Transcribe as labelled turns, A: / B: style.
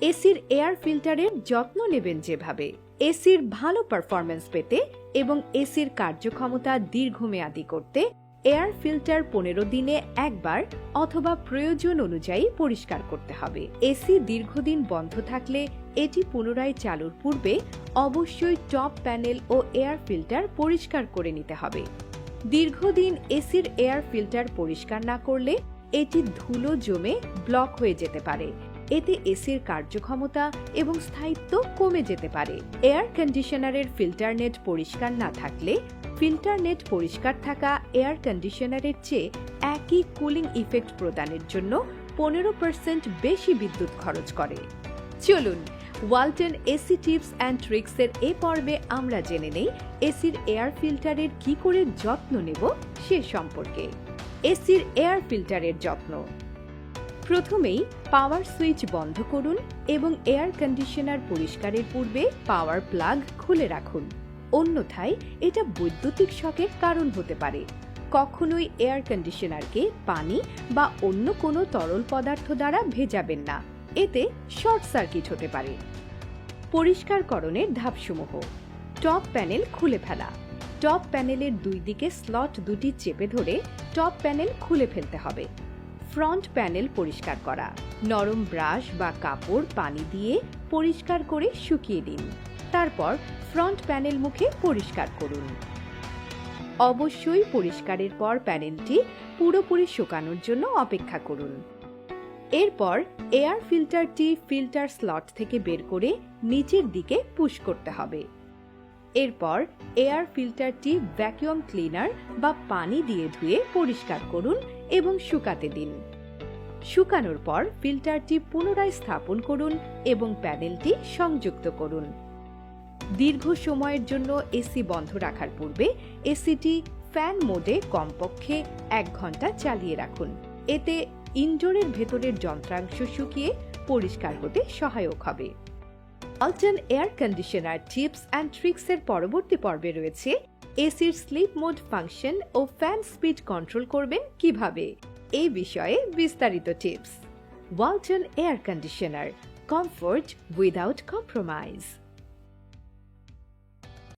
A: এসির এয়ার ফিল্টারের যত্ন নেবেন যেভাবে। এসির ভালো পারফরমেন্স পেতে এবং এসির কার্যক্ষমতা দীর্ঘমেয়াদী করতে এয়ার ফিল্টার পনেরো দিনে একবার অথবা প্রয়োজন অনুযায়ী পরিষ্কার করতে হবে। এসি দীর্ঘদিন বন্ধ থাকলে এটি পুনরায় চালুর পূর্বে অবশ্যই টপ প্যানেল ও এয়ার ফিল্টার পরিষ্কার করে নিতে হবে। দীর্ঘদিন এসির এয়ার ফিল্টার পরিষ্কার না করলে এটি ধুলো জমে ব্লক হয়ে যেতে পারে। এতে এসির কার্যক্ষমতা এবং স্থায়িত্ব কমে যেতে পারে। এয়ার কন্ডিশনারের ফিল্টার নেট পরিষ্কার না থাকলে ফিল্টার নেট পরিষ্কার থাকা এয়ার কন্ডিশনারের চেয়ে একই কুলিং ইফেক্ট প্রদানের জন্য পনেরো পার্সেন্ট বেশি বিদ্যুৎ খরচ করে। চলুন, ওয়ালটন এসি টিপস অ্যান্ড ট্রিক্সের এ পর্বে আমরা জেনে নেই এসির এয়ার ফিল্টারের কি করে যত্ন নেব সে সম্পর্কে। এসির এয়ার ফিল্টারের যত্ন প্রথমেই পাওয়ার সুইচ বন্ধ করুন এবং এয়ার কন্ডিশনার পরিষ্কারের পূর্বে পাওয়ার প্লাগ খুলে রাখুন। অন্যথায় এটা বৈদ্যুতিক শকের কারণ হতে পারে। কখনোই এয়ার কন্ডিশনারকে পানি বা অন্য কোনো তরল পদার্থ দ্বারা ভেজাবেন না। এতে শর্ট সার্কিট হতে পারে। পরিষ্কারকরণের ধাপসমূহ। টপ প্যানেল খুলে ফেলা। টপ প্যানেলের দুই দিকে স্লট দুটি চেপে ধরে টপ প্যানেল খুলে ফেলতে হবে। ফ্রন্ট প্যানেল পরিষ্কার করা। নরম ব্রাশ বা কাপড় পানি দিয়ে পরিষ্কার করে শুকিয়ে দিন তারপর ফ্রন্ট প্যানেল মুখে পরিষ্কার করুন। অবশ্যই পরিষ্কারের পর প্যানেলটি পুরোপুরি শুকানোর জন্য অপেক্ষা করুন। এরপর এয়ার ফিল্টারটি ফিল্টার স্লট থেকে বের করে নিচের দিকে পুশ করতে হবে। এরপর এয়ার ফিল্টারটি ভ্যাকুয়াম ক্লিনার বা পানি দিয়ে ধুয়ে পরিষ্কার করুন এবং শুকাতে দিন। শুকানোর পর ফিল্টারটি পুনরায় স্থাপন করুন এবং প্যানেলটি সংযুক্ত করুন। দীর্ঘ সময়ের জন্য এসি বন্ধ রাখার পূর্বে এসিটি ফ্যান মোডে কমপক্ষে এক ঘণ্টা চালিয়ে রাখুন। এতে ইনডোরের ভেতরের যন্ত্রাংশ শুকিয়ে পরিষ্কার হতে সহায়ক হবে। Walton air conditioner tips and ট্রিক্সের পরবর্তী পর্বে রয়েছে এসির স্লিপ মোড ফাংশন ও ফ্যান স্পিড কন্ট্রোল করবেন কীভাবে? এই বিষয়ে বিস্তারিত tips Walton air conditioner comfort without compromise